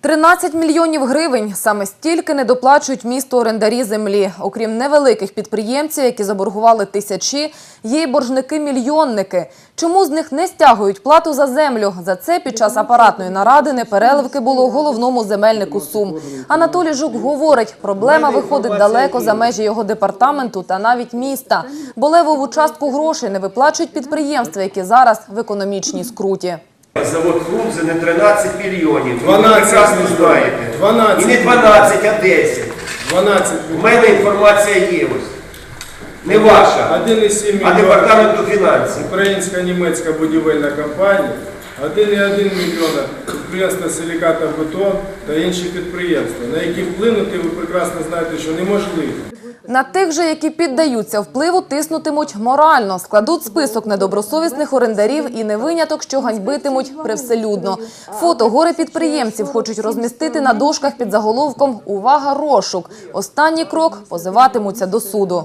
13 мільйонів гривень. Саме стільки не доплачують місту орендарі землі. Окрім невеликих підприємців, які заборгували тисячі, є й боржники-мільйонники. Чому з них не стягують плату за землю? За це під час апаратної наради непереливки було головному земельнику Сум. Анатолій Жук говорить, проблема виходить далеко за межі його департаменту та навіть міста. Бо левову частку грошей не виплачують підприємства, які зараз в економічній скруті. Завод Фрунзе не 13 мільйонів. 12 прекрасно мільйонів. знаєте. 12 І не 12, а 10. 12 У мене інформація є ось. Не ваша, 1,7 а мільйона департаменту фінансів. українська німецька будівельна компанія, 1,1 мільйона підприємства Силіката Бетон та інші підприємства, на які вплинути ви прекрасно знаєте, що неможливо. На тих же, які піддаються впливу, тиснутимуть морально, складуть список недобросовісних орендарів і не виняток, що ганьбитимуть привселюдно. Фото гори підприємців хочуть розмістити на дошках під заголовком «Увага, розшук». Останній крок – позиватимуться до суду.